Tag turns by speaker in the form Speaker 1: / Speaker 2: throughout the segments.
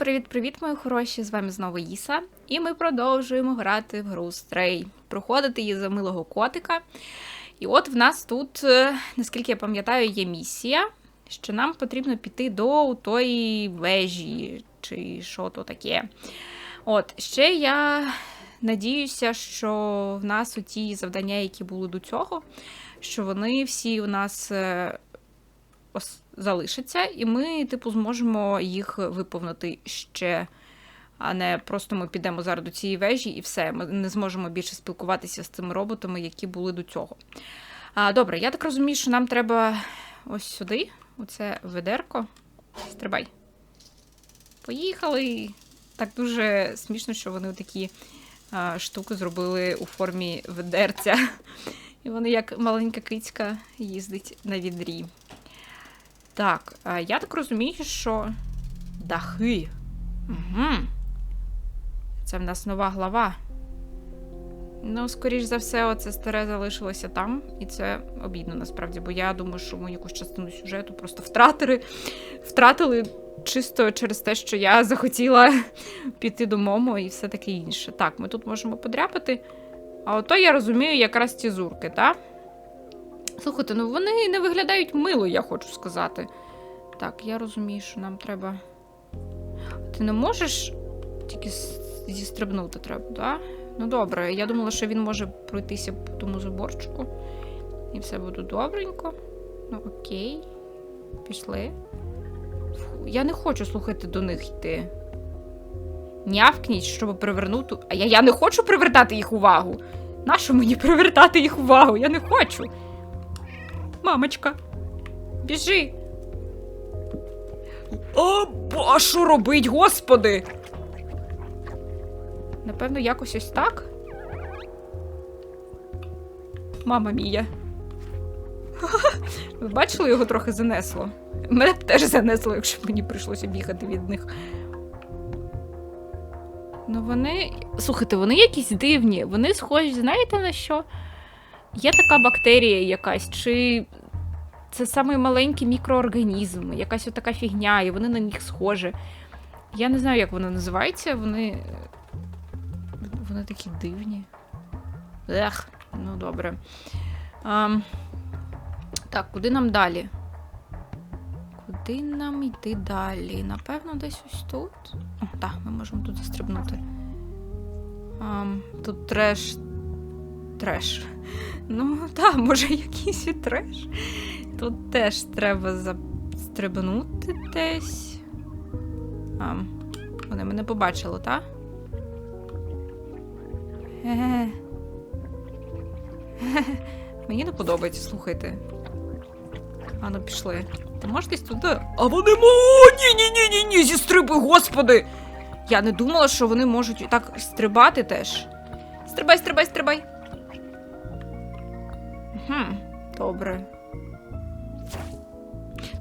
Speaker 1: Привіт-привіт, мої хороші! З вами знову Іса, і ми продовжуємо грати в гру Stray, проходити її за милого котика. І от в нас тут, е, наскільки я пам'ятаю, є місія, що нам потрібно піти до тої вежі, чи що то таке. От, ще я надіюся, що в нас у ті завдання, які були до цього, що вони всі у нас. Залишаться, і ми, типу, зможемо їх виповнити ще. А не просто ми підемо зараз до цієї вежі і все. Ми не зможемо більше спілкуватися з цими роботами, які були до цього. А, добре, я так розумію, що нам треба ось сюди. Оце ведерко. Стрибай. Поїхали. Так дуже смішно, що вони такі а, штуки зробили у формі ведерця. І вони як маленька кицька їздить на відрі. Так, я так розумію, що дахи. Угу. Це в нас нова глава. Ну, скоріш за все, оце старе залишилося там, і це обідно насправді, бо я думаю, що ми якусь частину сюжету просто втратили, втратили чисто через те, що я захотіла піти до Момо і все таке інше. Так, ми тут можемо подряпати. А ото я розумію якраз ті зурки, так? Слухайте, ну вони не виглядають мило, я хочу сказати. Так, я розумію, що нам треба. Ти не можеш тільки зістрибнути треба, так? Да? Ну добре, я думала, що він може пройтися по тому заборчику. І все буде добренько. Ну, окей. Пішли. Фу, я не хочу слухати до них йти. Нявкніть, щоб привернути. А я, я не хочу привертати їх увагу. Нащо мені привертати їх увагу? Я не хочу. Мамочка, біжи. О, а що робить, господи? Напевно, якось ось так. Мама мія. Ви бачили, його трохи занесло? Мене б теж занесло, якщо б мені прийшлося бігати від них. Ну, вони. Слухайте, вони якісь дивні. Вони схожі, знаєте на що? Є така бактерія якась, чи це самий маленький мікроорганізм, якась отака фігня, і вони на них схожі. Я не знаю, як вони називаються, вони. Вони такі дивні. Ех, ну добре. Ам, так, куди нам далі? Куди нам йти далі? Напевно, десь ось тут. О, так, ми можемо тут застрибнути. Ам, тут треш. Треш. Ну, так, може, якийсь і треш. Тут теж треба застрибнути десь. А, вони мене побачили, так? Е. Мені не подобається, слухайте. А ну пішли. Ти можеш десь туди? А вони мо. Ні-ні-ні-ні, ні, зістриби, господи! Я не думала, що вони можуть так стрибати теж. Стрибай, стрибай, стрибай. Хм, добре.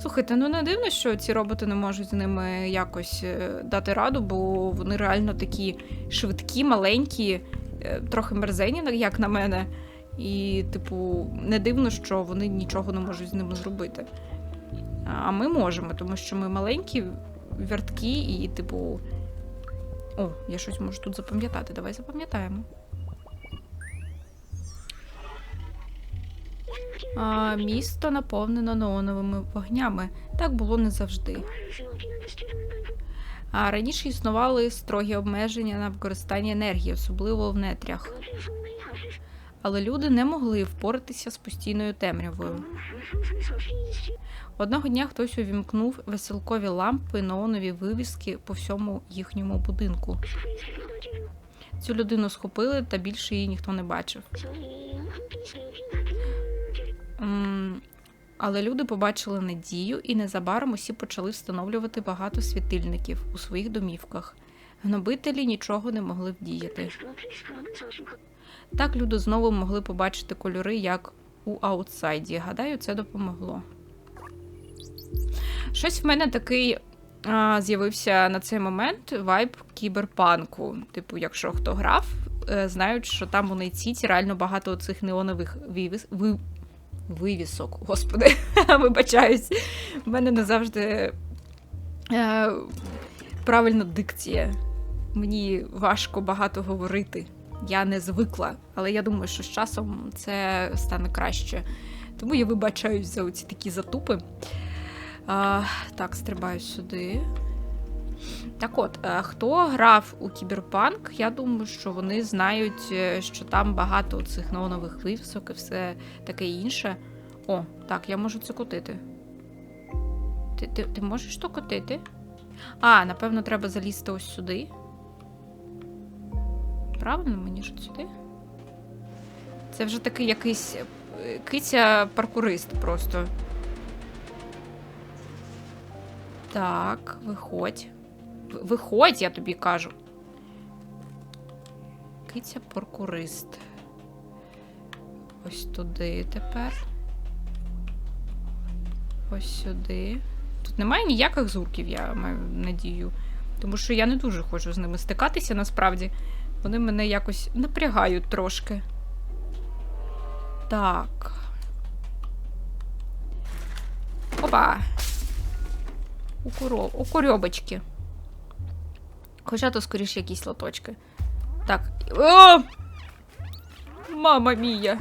Speaker 1: Слухайте, ну не дивно, що ці роботи не можуть з ними якось е, дати раду, бо вони реально такі швидкі, маленькі, е, трохи мерзені, як на мене. І, типу, не дивно, що вони нічого не можуть з ними зробити. А ми можемо, тому що ми маленькі, верткі і, типу. О, я щось можу тут запам'ятати. Давай запам'ятаємо. А, місто наповнено неоновими вогнями. Так було не завжди. А раніше існували строгі обмеження на використання енергії, особливо в нетрях. Але люди не могли впоратися з постійною темрявою. Одного дня хтось увімкнув веселкові лампи, неонові вивіски по всьому їхньому будинку. Цю людину схопили, та більше її ніхто не бачив. Але люди побачили надію, і незабаром усі почали встановлювати багато світильників у своїх домівках. Гнобителі нічого не могли вдіяти. Так люди знову могли побачити кольори, як у аутсайді. Гадаю, це допомогло. Щось в мене такий з'явився на цей момент вайб кіберпанку. Типу, якщо хто грав, е, знають, що там у Нейціті реально багато цих неонових вивіс... ви... вивісок. Господи, вибачаюсь. В мене не завжди е, правильна дикція. Мені важко багато говорити. Я не звикла, але я думаю, що з часом це стане краще. Тому я вибачаюсь за оці такі затупи. А, так, стрибаю сюди. Так от, е, хто грав у кіберпанк, я думаю, що вони знають, е, що там багато цих нових вивісок і все таке інше. О, так, я можу це котити. Ти, ти, ти можеш то котити? А, напевно, треба залізти ось сюди. Правильно мені ж сюди? Це вже такий якийсь е, киця-паркурист просто. Так, виходь. Виходь, я тобі кажу. Киця паркурист. Ось туди тепер. Ось сюди. Тут немає ніяких зурків, я маю надію. Тому що я не дуже хочу з ними стикатися насправді. Вони мене якось напрягають трошки. Так. Опа. У корьобочки. Хоча то скоріше якісь лоточки. Так. О! Мама мія.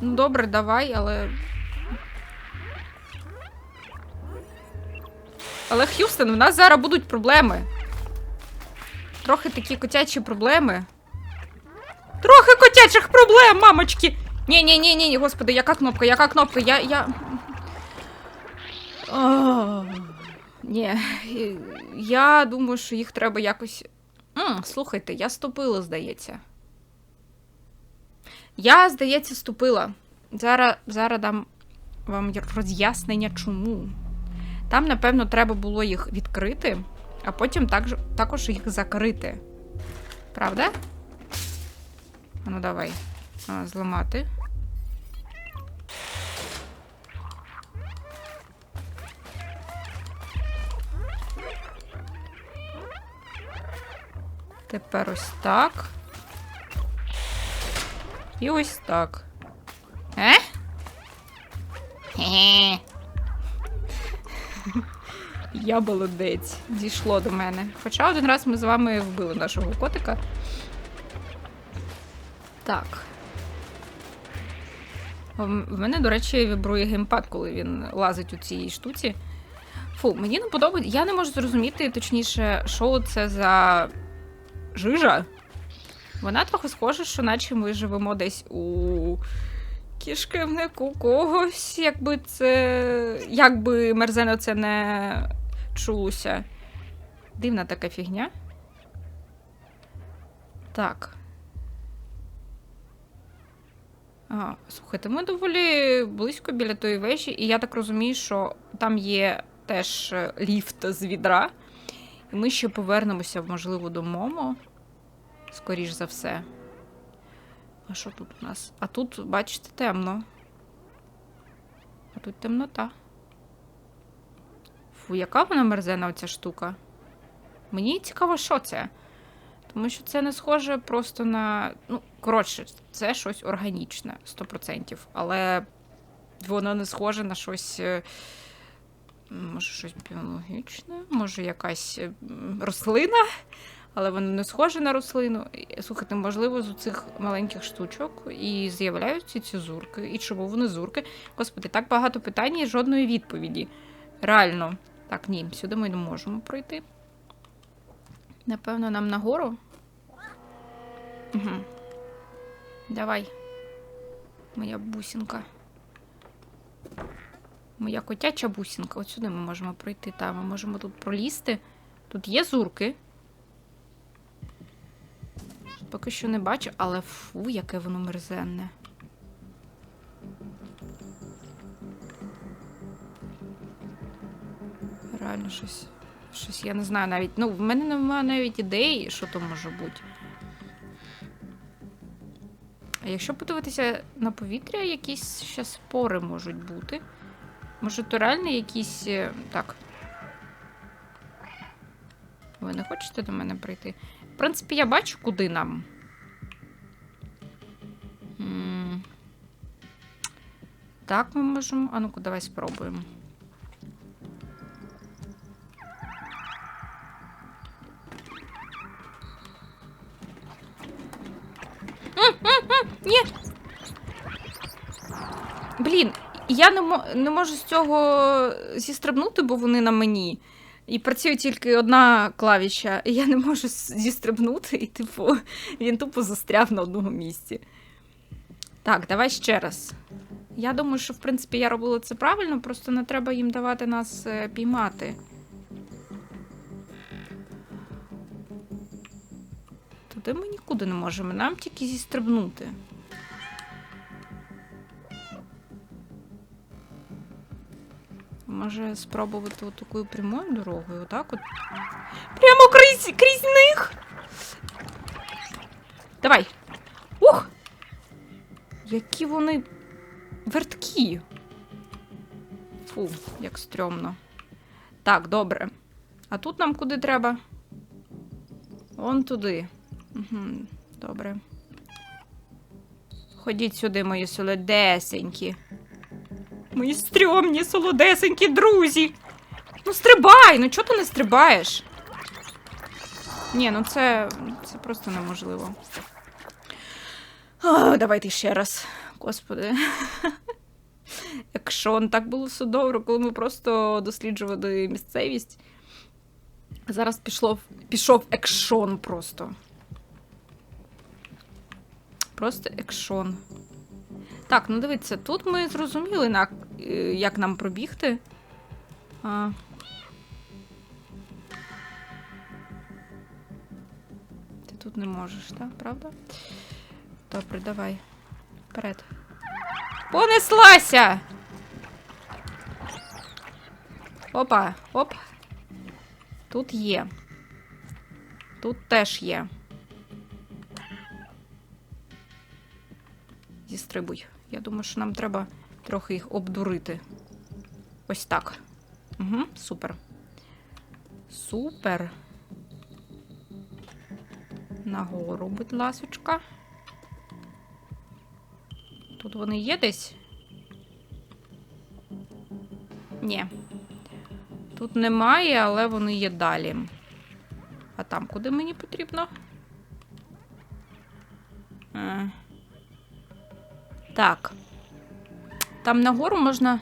Speaker 1: Ну, добре, давай, але. Але Х'юстон, в нас зараз будуть проблеми. Трохи такі котячі проблеми. Трохи котячих проблем, мамочки! Ні, ні, ні, ні, господи, яка кнопка, яка кнопка? Я. я... А, Ні, я думаю, що їх треба якось. М, слухайте, я ступила, здається. Я, здається, ступила. Зараз, зараз дам вам роз'яснення, чому. Там, напевно, треба було їх відкрити, а потім також, також їх закрити. Правда? Ну, давай. Зламати. Тепер ось так. І ось так. Е? Я молодець. Дійшло до мене. Хоча один раз ми з вами вбили нашого котика. Так. В мене, до речі, вібрує геймпад, коли він лазить у цій штуці. Фу, мені не подобається. Я не можу зрозуміти, точніше, що це за жижа. Вона трохи схожа, що наче ми живемо десь у кишківнику когось, якби це. Якби мерзено це не чулося. Дивна така фігня. Так. А, слухайте, ми доволі близько біля тої вежі, і я так розумію, що там є теж е, ліфт з відра. Ми ще повернемося, можливо, до Момо. Скоріш за все. А що тут у нас? А тут, бачите, темно. А тут темнота. Фу, яка вона мерзена, оця штука. Мені цікаво, що це. Тому що це не схоже просто на. Ну, коротше, це щось органічне, 100%. Але воно не схоже на щось. Може, щось біологічне, може, якась е, рослина, але воно не схоже на рослину. Слухайте, можливо, з цих маленьких штучок і з'являються ці зурки. І чому вони зурки? Господи, так багато питань і жодної відповіді. Реально. Так, ні, сюди ми не можемо пройти. Напевно, нам нагору. Угу. Давай. Моя бусинка. Моя котяча бусинка. От сюди ми можемо пройти. Та, ми можемо тут пролізти. Тут є зурки. Поки що не бачу, але фу, яке воно мерзенне. Реально щось. Щось я не знаю навіть. Ну, в мене немає навіть ідеї, що то може бути. А якщо подивитися на повітря, якісь ще спори можуть бути. Може, то реально якісь. Е, так. Ви не хочете до мене прийти? В принципі, я бачу, куди нам. Так, ми можемо. А ну-ка, давай спробуємо. Ні! Блін, я не, мо- не можу з цього зістрибнути, бо вони на мені. І працює тільки одна клавіша, і я не можу зістрибнути, і, типу, він тупо застряв на одному місці. Так, давай ще раз. Я думаю, що в принципі я робила це правильно, просто не треба їм давати нас е, піймати. Туди ми нікуди не можемо, нам тільки зістрибнути. Може спробувати такою прямою дорогою, отак от. Прямо крізь, крізь них. Давай. Ух! Які вони верткі. Фу, як стрьомно. Так, добре. А тут нам куди треба? Вон туди. Угу, добре. Ходіть сюди, мої солодесенькі. Мої стрьомні, солодесенькі друзі. Ну, стрибай! Ну чого ти не стрибаєш? Ні, ну це, це просто неможливо. О, давайте ще раз. Господи. Екшон, так було все добре, коли ми просто досліджували місцевість. Зараз пішло, пішов екшон просто. Просто екшон. Так, ну дивіться, тут ми зрозуміли, на, як нам пробігти. А. Ти тут не можеш, так? Правда? Добре, давай. Вперед. Понеслася! Опа, оп. Тут є. Тут теж є. Зістрибуй. Я думаю, що нам треба трохи їх обдурити. Ось так. Угу, супер. Супер. Нагору, будь ласочка. Тут вони є десь? Ні. Тут немає, але вони є далі. А там куди мені потрібно? Е. Так. Там нагору можна.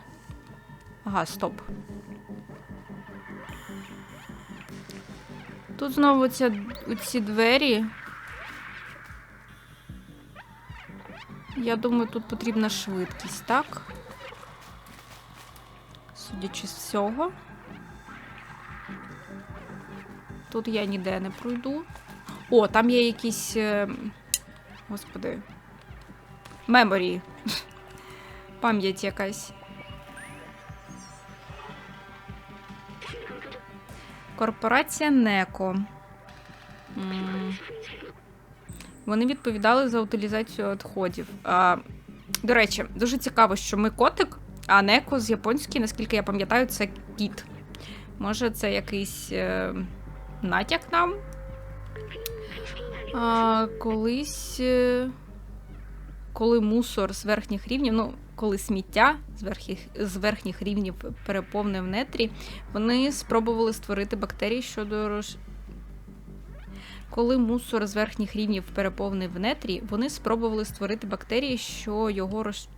Speaker 1: Ага, стоп. Тут знову ця, ці двері. Я думаю, тут потрібна швидкість, так? Судячи з всього. Тут я ніде не пройду. О, там є якісь. е, Господи. Меморі. Пам'ять якась. Корпорація Неко. Вони відповідали за утилізацію відходів. А, до речі, дуже цікаво, що ми котик, а Неко з японської, наскільки я пам'ятаю, це кіт. Може, це якийсь е, натяк нам? А, колись. Е, коли мусор з верхніх рівнів, ну, коли сміття з верхніх, з верхніх рівнів переповнив нетрі, вони спробували створити бактерії щодо роз... Коли мусор з верхніх рівнів переповнив нетрі, вони спробували створити бактерії, що його роз...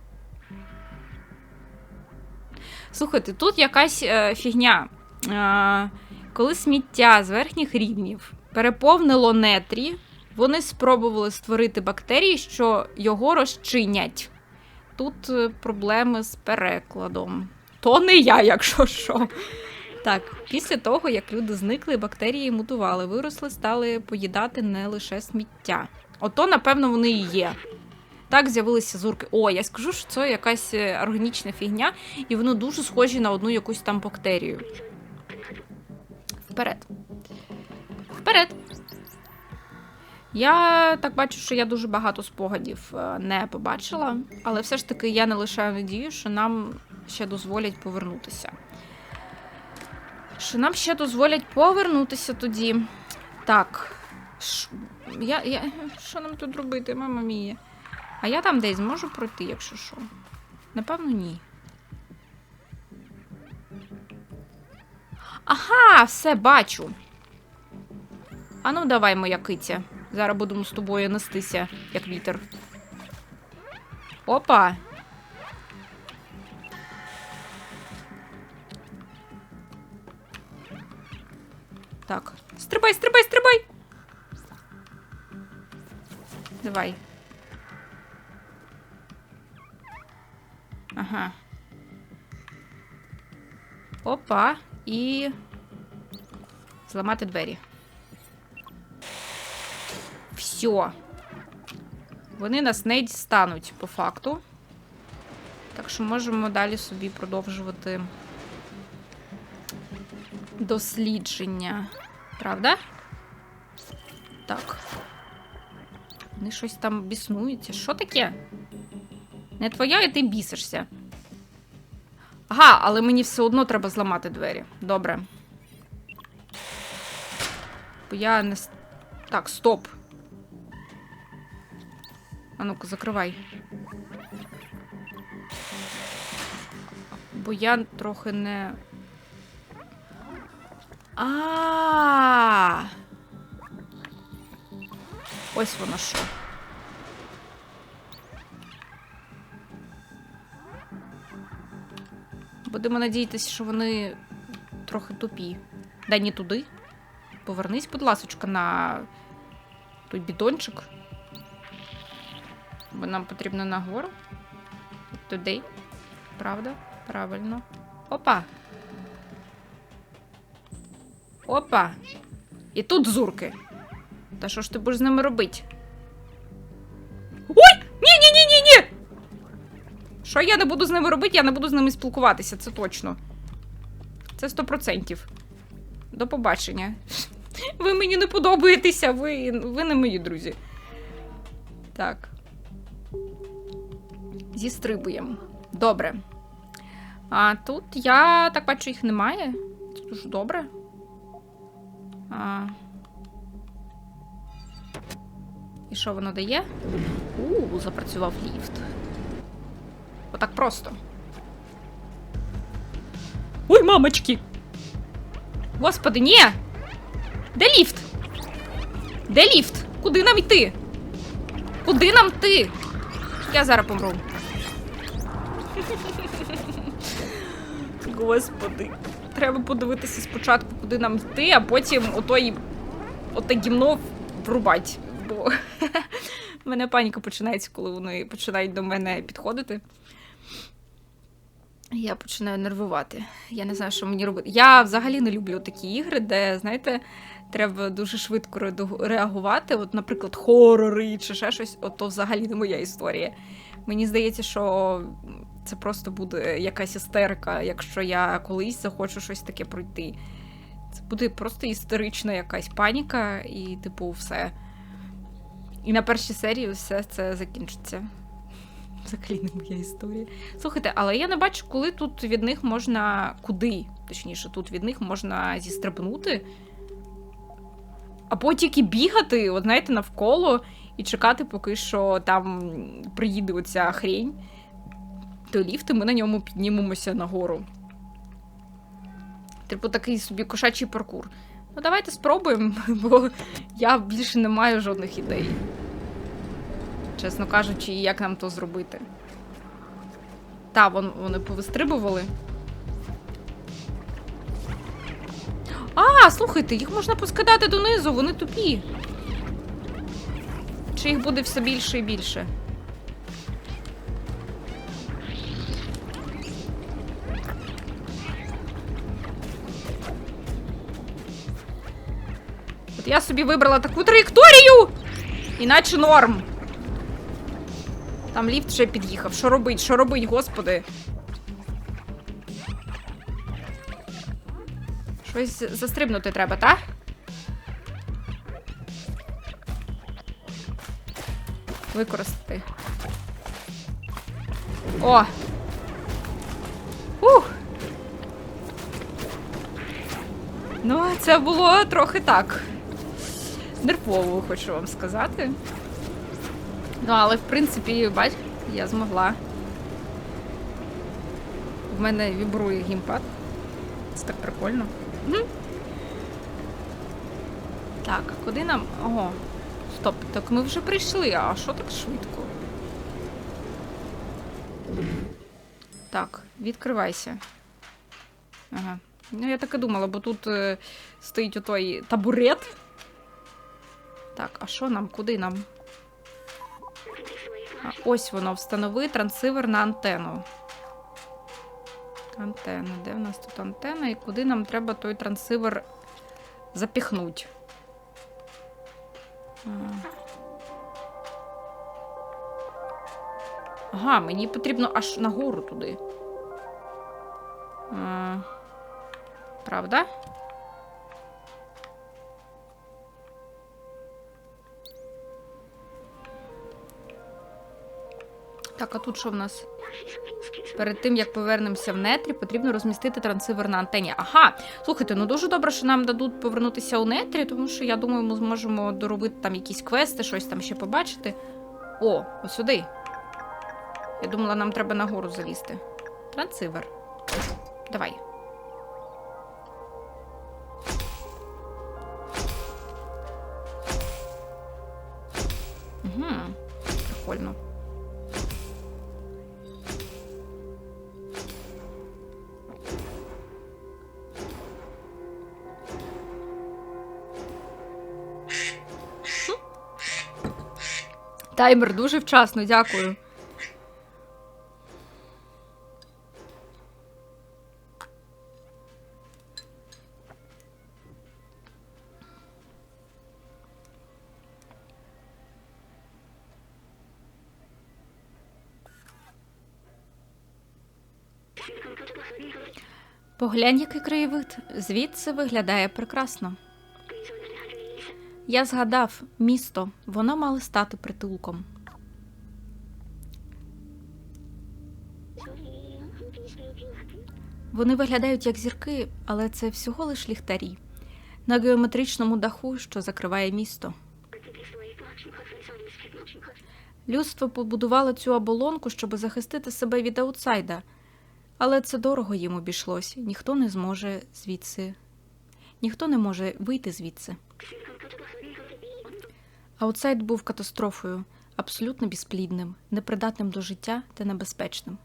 Speaker 1: Слухайте, тут якась е, фігня. Е, коли сміття з верхніх рівнів переповнило нетрі, вони спробували створити бактерії, що його розчинять. Тут е, проблеми з перекладом. То не я, якщо що. Так, після того, як люди зникли, бактерії мутували, виросли, стали поїдати не лише сміття. Ото, напевно, вони і є. Так з'явилися зурки. О, я скажу, що це якась е, органічна фігня, і воно дуже схожі на одну якусь там бактерію. Вперед. Вперед. Я так бачу, що я дуже багато спогадів е, не побачила, але все ж таки я не лишаю надію, що нам ще дозволять повернутися. Що нам ще дозволять повернутися тоді. Так. Ш... Я, я... Що нам тут робити, мама мія? А я там десь зможу пройти, якщо що. Напевно, ні. Ага, все бачу. Ану, давай, моя киця. Зараз будемо з тобою нестися, як вітер. Опа! Так. Стрибай, стрибай, стрибай! Давай. Ага. Опа. І. Зламати двері. Все. Вони нас не дістануть по факту. Так що можемо далі собі продовжувати дослідження. Правда? Так. Вони щось там біснуються. Що таке? Не твоя, і ти бісишся. Ага, але мені все одно треба зламати двері. Добре. Бо я не. Так, стоп. А ну-ка, закривай. Бо я трохи не. А. Ось воно що. Будемо надіятися, що вони трохи тупі. Дай не туди. Повернись, будь ласочка, на той бідончик. Бо нам потрібно нагору. Туди. Правда? Правильно. Опа. Опа. І тут зурки. Та що ж ти будеш з ними робити? Ой! Ні-ні-ні-ні-ні! Що я не буду з ними робити, я не буду з ними спілкуватися, це точно. Це 100%. До побачення. Ви мені не подобаєтеся, ви, ви не мої друзі. Так. Зістрибуємо. Добре. А тут я так бачу, їх немає. Це дуже добре. А... І що воно дає? У, запрацював ліфт. Отак просто. Ой, мамочки! Господи, ні! Де ліфт? Де ліфт? Куди нам йти? Куди нам йти? Я зараз помру. Господи. Треба подивитися спочатку, куди нам йти, а потім отой, оте гімно врубать. Бо в мене паніка починається, коли вони починають до мене підходити. Я починаю нервувати. Я не знаю, що мені робити. Я взагалі не люблю такі ігри, де, знаєте, треба дуже швидко реагувати. От, наприклад, хорори чи ще щось, от то взагалі не моя історія. Мені здається, що це просто буде якась істерика, якщо я колись захочу щось таке пройти. Це буде просто істерична якась паніка, і, типу, все. І на першій серії все це закінчиться. Взагалі не моя історія. Слухайте, але я не бачу, коли тут від них можна. Куди? Точніше, тут від них можна зістрибнути. Або тільки бігати, от знаєте, навколо і чекати, поки що там приїде оця хрень. То ліфт, і ми на ньому піднімемося нагору. Типу такий собі кошачий паркур. Ну, давайте спробуємо, бо я більше не маю жодних ідей. Чесно кажучи, як нам то зробити. Та, вон, вони повистрибували. А, слухайте, їх можна поскидати донизу, вони тупі. Чи їх буде все більше і більше? От я собі вибрала таку траєкторію! Іначе норм. Там ліфт вже під'їхав. Що робить? Що робить, господи? Щось застрибнути треба, та? Використати. О! Ух! Ну, це було трохи так. Нервово, хочу вам сказати. Ну, але в принципі, бач, я змогла. В мене вібрує геймпад. Це так прикольно. Мгм. Так, куди нам. Ого. Стоп, так ми вже прийшли, а що так швидко? Так, відкривайся. Ага. Ну, я так і думала, бо тут е, стоїть отой табурет. Так, а що нам? Куди нам? А, ось воно, встанови трансивер на антенну. Антенна. Де в нас тут антенна? І куди нам треба той трансивер запіхнуть? А. Ага, мені потрібно аж нагору туди. А, правда? Так, а тут що в нас? Перед тим як повернемося в нетрі, потрібно розмістити трансивер на антені. Ага, слухайте, ну дуже добре, що нам дадуть повернутися у нетрі, тому що я думаю, ми зможемо доробити там якісь квести, щось там ще побачити. О, ось сюди. Я думала, нам треба нагору залізти. Трансивер. Давай. Таймер дуже вчасно, дякую. Поглянь, який краєвид. Звідси виглядає прекрасно. Я згадав місто, воно мало стати притулком. Вони виглядають як зірки, але це всього лиш ліхтарі на геометричному даху, що закриває місто. Людство побудувало цю оболонку, щоб захистити себе від аутсайда, але це дорого їм обійшлось. Ніхто не зможе звідси. Ніхто не може вийти звідси. Аутсайд був катастрофою, абсолютно безплідним, непридатним до життя та небезпечним.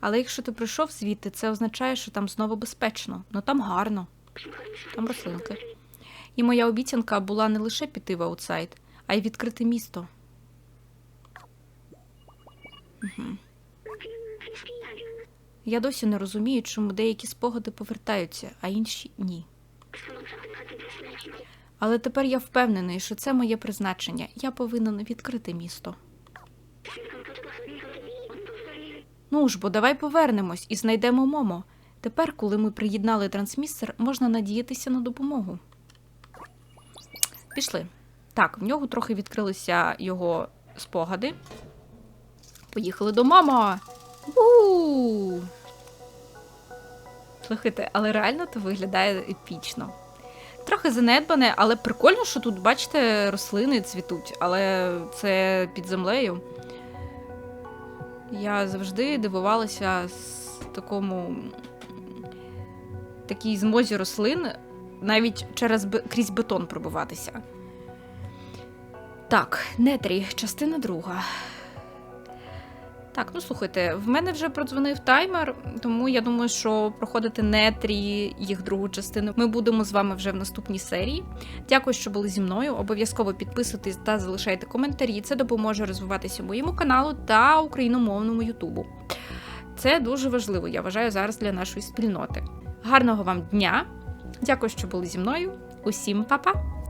Speaker 1: Але якщо ти прийшов звідти, це означає, що там знову безпечно, ну там гарно, там рослинки. І моя обіцянка була не лише піти в аутсайд, а й відкрити місто. Угу. Я досі не розумію, чому деякі спогади повертаються, а інші ні. Але тепер я впевнений, що це моє призначення. Я повинен відкрити місто. Ну ж бо давай повернемось і знайдемо Момо. Тепер, коли ми приєднали трансмістер, можна надіятися на допомогу. Пішли. Так, в нього трохи відкрилися його спогади. Поїхали до мама. Слухайте, але реально то виглядає епічно. Трохи занедбане, але прикольно, що тут, бачите, рослини цвітуть, але це під землею. Я завжди дивувалася з такому такій змозі рослин навіть через крізь бетон пробиватися. Так, нетрі, частина друга. Так, ну слухайте, в мене вже продзвонив таймер, тому я думаю, що проходити нетрі їх другу частину ми будемо з вами вже в наступній серії. Дякую, що були зі мною. Обов'язково підписуйтесь та залишайте коментарі. Це допоможе розвиватися моєму каналу та україномовному Ютубу. Це дуже важливо, я вважаю, зараз для нашої спільноти. Гарного вам дня! Дякую, що були зі мною. Усім па-па!